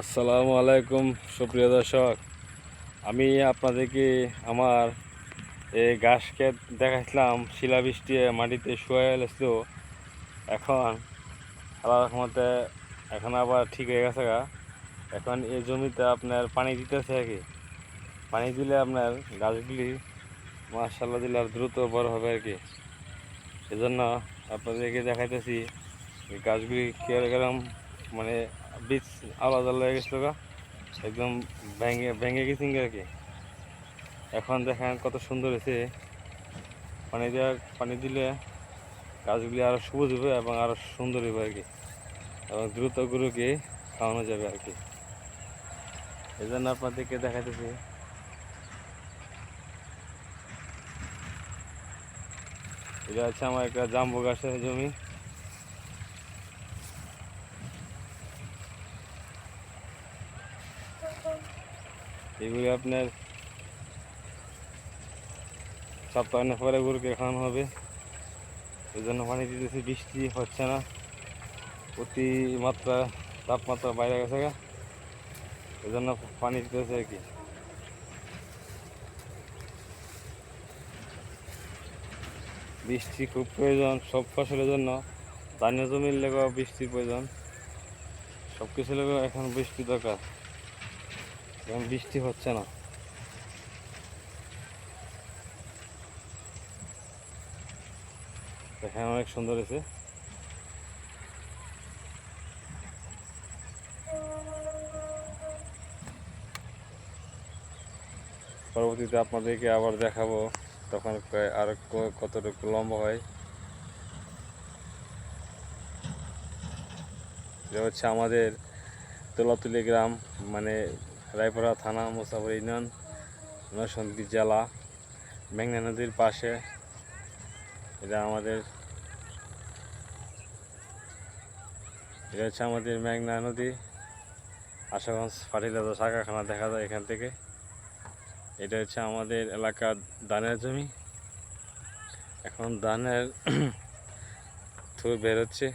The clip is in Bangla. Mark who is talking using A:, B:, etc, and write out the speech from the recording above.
A: আসসালামু আলাইকুম, সুপ্রিয় দর্শক। আমি আপনাদেরকে আমার এই ঘাস ক্ষেত দেখাইছিলাম, শিলাবৃষ্টি মাটিতে শুয়ে এসেছিল এখন আল্লাহ রহমতে এখন আবার ঠিক হয়ে গেছে গা। এখন এই জমিতে আপনার পানি দিতেছে আর কি। পানি দিলে আপনার গাছগুলি মার্শাল্লাহ দিলে আর দ্রুত বড় হবে আর কি। সেজন্য আপনাদেরকে দেখাইতেছি গাছগুলি কীরকম মানে বীজ আলাদা হয়ে গেছিল একদম ভেঙে ভেঙে গেছে আর কি। এখন দেখেন কত সুন্দর হয়েছে। পানি দেওয়া পানি দিলে গাছগুলি আরও সবুজ হবে এবং আরও সুন্দর হবে আর কি। এবং দ্রুত গরুকে খাওয়ানো যাবে আর কি। এই জন্য আপনাদেরকে দেখাইতেছি। এটা হচ্ছে আমার একটা জাম্বু গাছের জমি। এগুলি আপনার সপ্তাহের পরে গরুকে খাওয়ানো হবে। এই জন্য পানি দিতেছি, বৃষ্টি হচ্ছে না। অতিমাত্রা তাপমাত্রা বাইরে গেছে গা। এই জন্য পানি দিতেছে আর কি। বৃষ্টি খুব প্রয়োজন সব ফসলের জন্য। ধানের জমির লেগেও বৃষ্টির প্রয়োজন। সব কিছু লেগেও এখন বৃষ্টি দরকার। এখন বৃষ্টি হচ্ছে না। দেখেন অনেক সুন্দর হয়েছে। পরবর্তীতে আপনাদেরকে আবার দেখাবো তখন আর কতটুকু লম্বা হয়। এটা হচ্ছে আমাদের তোলাতুলি গ্রাম মানে রায়পুরা থানা, মুসাফর ইউনিয়ন, নরসিংদী জেলা, মেঘনা নদীর পাশে। এটা আমাদের এটা হচ্ছে আমাদের মেঘনা নদী। আশাগঞ্জ ফার্টিলাইজার শাখাখানা দেখা যায় এখান থেকে। এটা হচ্ছে আমাদের এলাকার ধানের জমি। এখন ধানের থুর বেরোচ্ছে